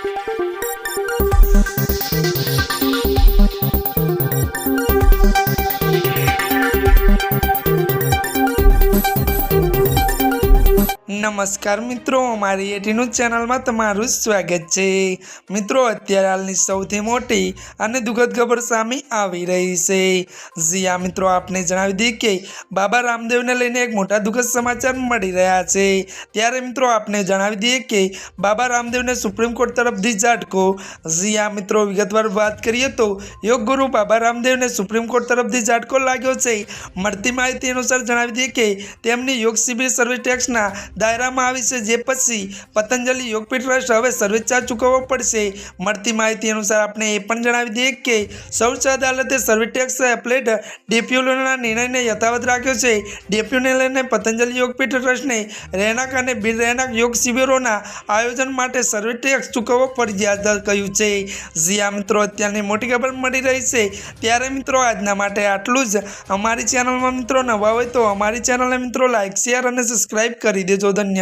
プレゼント નમસ્કાર મિત્રો, અમારી એટીનું ચેનલમાં તમારું સ્વાગત છે. મિત્રો, અત્યારે હાલની સૌથી મોટી અને દુઃખદ ખબર સામે આવી રહી છે. જીયા મિત્રો, આપને જણાવી દઈએ કે બાબા રામદેવને લઈને એક મોટા દુઃખદ સમાચાર મળી રહ્યા છે. ત્યારે મિત્રો, આપને જણાવી દઈએ કે બાબા રામદેવને સુપ્રીમ કોર્ટ તરફથી ઝાટકો. જીયા મિત્રો, વિગતવાર વાત કરીએ તો યોગ ગુરુ બાબા રામદેવને સુપ્રીમ કોર્ટ તરફથી ઝાટકો લાગ્યો છે. મળતી માહિતી અનુસાર જણાવી દઈએ કે તેમની યોગ શિબિર સર્વિસ ટેક્સના દાયરામાં આવી છે, જે પછી પતંજલિ યોગપીઠ ટ્રસ્ટ હવે સર્વિસ ચાર્જ ચૂકવવો પડશે. મળતી માહિતી અનુસાર આપણે એ પણ જણાવી દઈએ કે સર્વોચ્ચ અદાલતે સર્વિસ ટેક્સ એપ્લેટ ડેપ્યુલોના નિર્ણયને યથાવત રાખ્યો છે. ડેપ્યુને લઈને પતંજલિ યોગપીઠ ટ્રસ્ટને રહેણાંક અને બિન રહેણાંક યોગ શિબિરોના આયોજન માટે સર્વિસ ટેક્સ ચૂકવવો ફરજિયાત કહ્યું છે. જ્યાં મિત્રો, અત્યારની મોટી ખબર મળી રહી છે. ત્યારે મિત્રો, આજના માટે આટલું જ. અમારી ચેનલમાં મિત્રો નવા હોય તો અમારી ચેનલને મિત્રો લાઇક શેર અને સબસ્ક્રાઇબ કરી દેજો. સંશોધન